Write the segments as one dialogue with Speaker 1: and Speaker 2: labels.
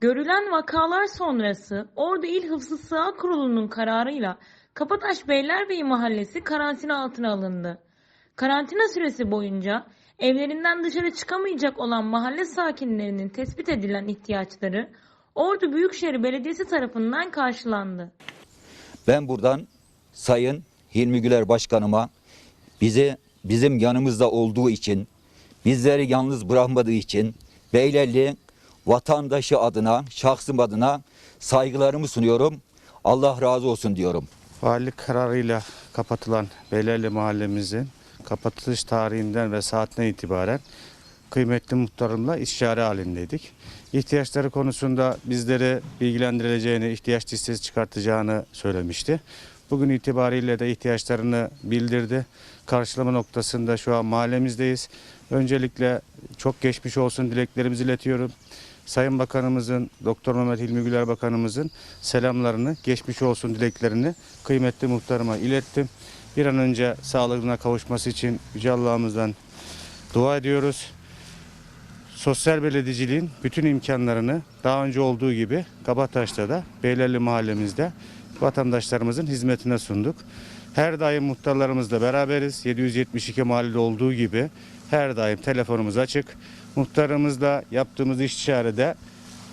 Speaker 1: Görülen vakalar sonrası Ordu İl Hıfzı Sığa Kurulu'nun kararıyla Kapataş Beylerbeyi Mahallesi karantina altına alındı. Karantina süresi boyunca evlerinden dışarı çıkamayacak olan mahalle sakinlerinin tespit edilen ihtiyaçları Ordu Büyükşehir Belediyesi tarafından karşılandı.
Speaker 2: Ben buradan Sayın Hilmi Güler Başkanıma bizi bizim yanımızda olduğu için, bizleri yalnız bırakmadığı için Beylerli vatandaşı adına, şahsım adına saygılarımı sunuyorum. Allah razı olsun diyorum.
Speaker 3: Valilik kararıyla kapatılan Beylerli mahallemizin kapatılış tarihinden ve saatinden itibaren kıymetli muhtarımla istişare halindeydik. İhtiyaçları konusunda bizleri bilgilendirileceğini, ihtiyaç listesi çıkartacağını söylemişti. Bugün itibariyle de ihtiyaçlarını bildirdi. Karşılama noktasında şu an mahallemizdeyiz. Öncelikle çok geçmiş olsun dileklerimizi iletiyorum. Sayın Bakanımızın, Doktor Mehmet Hilmi Güler Bakanımızın selamlarını, geçmiş olsun dileklerini kıymetli muhtarıma ilettim. Bir an önce sağlığına kavuşması için Yüce Allah'ımızdan dua ediyoruz. Sosyal belediyeciliğin bütün imkanlarını daha önce olduğu gibi Kabataş'ta da Beylerli mahallemizde vatandaşlarımızın hizmetine sunduk. Her daim muhtarlarımızla beraberiz. 772 mahallede olduğu gibi her daim telefonumuz açık. Muhtarımızla yaptığımız istişarede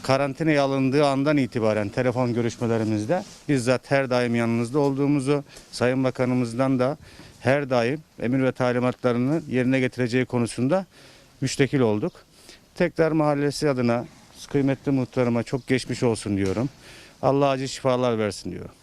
Speaker 3: karantinaya alındığı andan itibaren telefon görüşmelerimizde bizzat her daim yanınızda olduğumuzu, Sayın Bakanımızdan da her daim emir ve talimatlarını yerine getireceği konusunda müştekil olduk. Tekrar mahallesi adına kıymetli muhtarıma çok geçmiş olsun diyorum. Allah acil şifalar versin diyorum.